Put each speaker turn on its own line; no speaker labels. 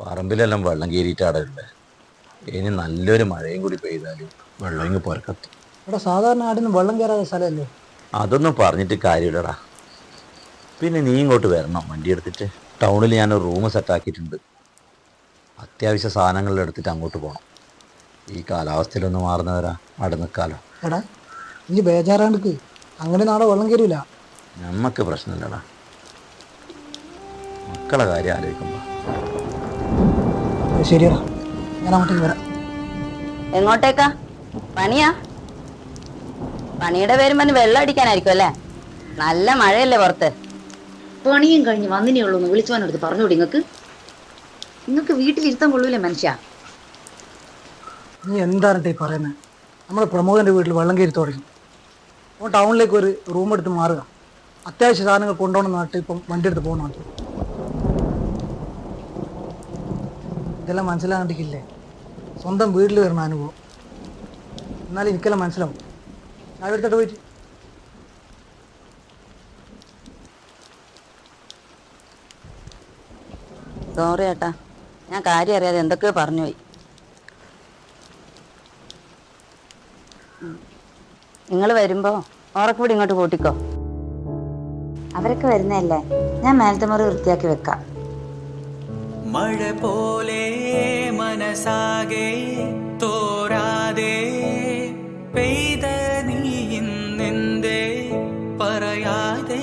പറമ്പിലെല്ലാം വെള്ളം കയറിയിട്ടാടുണ്ട് ഇനി നല്ലൊരു മഴയും കൂടി പെയ്താലും വെള്ളം ഇങ്ങ് പുരക്കത്തും.
ഇവിടെ സാധാരണ ആടിനും വെള്ളം കയറാത്ത സ്ഥലമല്ലേ?
അതൊന്നും പറഞ്ഞിട്ട് കാര്യമില്ലടാ. പിന്നെ നീ ഇങ്ങോട്ട് വരണം വണ്ടി എടുത്തിട്ട്. ടൗണിൽ ഞാൻ ഒരു റൂം സെറ്റാക്കിയിട്ടുണ്ട് അത്യാവശ്യ സാധനങ്ങൾ എടുത്തിട്ട് അങ്ങോട്ട് പോകണം ഈ കാലാവസ്ഥയിലൊന്ന് മാറുന്നവരാ അവിടെ നിൽക്കാലോ.
എടാ നീ ബേജാറാണ്ട് അങ്ങനെ നാളെ വെള്ളം കയറില്ല
നമുക്ക് പ്രശ്നമില്ലടാ. മക്കളെ കാര്യം ആലോചിക്കുമ്പോൾ
ശരിയടാ ഞാൻ അങ്ങോട്ടേക്ക് വരാം.
എങ്ങോട്ടേക്കാ? പണിയാ പണിയുടെ പേരും പറഞ്ഞ് വെള്ളം അടിക്കാനായിരിക്കും അല്ലേ? നല്ല മഴയല്ലേ പുറത്ത്.
പണിയും കഴിഞ്ഞ് വന്നിനേ ഉള്ളൂ എന്ന് വിളിച്ചവനടുത്ത് പറഞ്ഞോടി നിങ്ങൾക്ക് നിങ്ങൾക്ക് വീട്ടിലിരുത്താൻ കൊള്ളൂലേ മനുഷ്യ?
നീ എന്താണ് ഈ പറയുന്നത് നമ്മുടെ പ്രമോദന്റെ വീട്ടിൽ വെള്ളം കയറി തുടങ്ങി. അപ്പോൾ ടൗണിലേക്ക് ഒരു റൂം എടുത്ത് മാറുക. അത്യാവശ്യ സാധനങ്ങൾ കൊണ്ടുപോകണം നാട്ടിൽ ഇപ്പം വണ്ടി എടുത്ത് പോകുന്ന നാട്ടിൽ ഇതെല്ലാം മനസ്സിലാകണ്ടിക്കില്ലേ സ്വന്തം വീട്ടിൽ വരുന്ന അനുഭവം. എന്നാലും എനിക്കെല്ലാം മനസ്സിലാവും. ഞാൻ എടുത്തിട്ട് പോയിട്ട്.
സോറി ഏട്ടാ. ഞാൻ കാര്യം അറിയാതെ എന്തൊക്കെയോ പറഞ്ഞു പോയി. നിങ്ങൾ വരുമ്പോ കൂടി ഇങ്ങോട്ട് കൂട്ടിക്കോ. അവരൊക്കെ വരുന്നതല്ലേ? ഞാൻ മേലത്തെ മുറി വൃത്തിയാക്കി വെക്കാം.
മഴ പോലെ മനസാകെ തോരാതെ പെയ്ത നീ ഇന്നെന്തേ പറയാതെ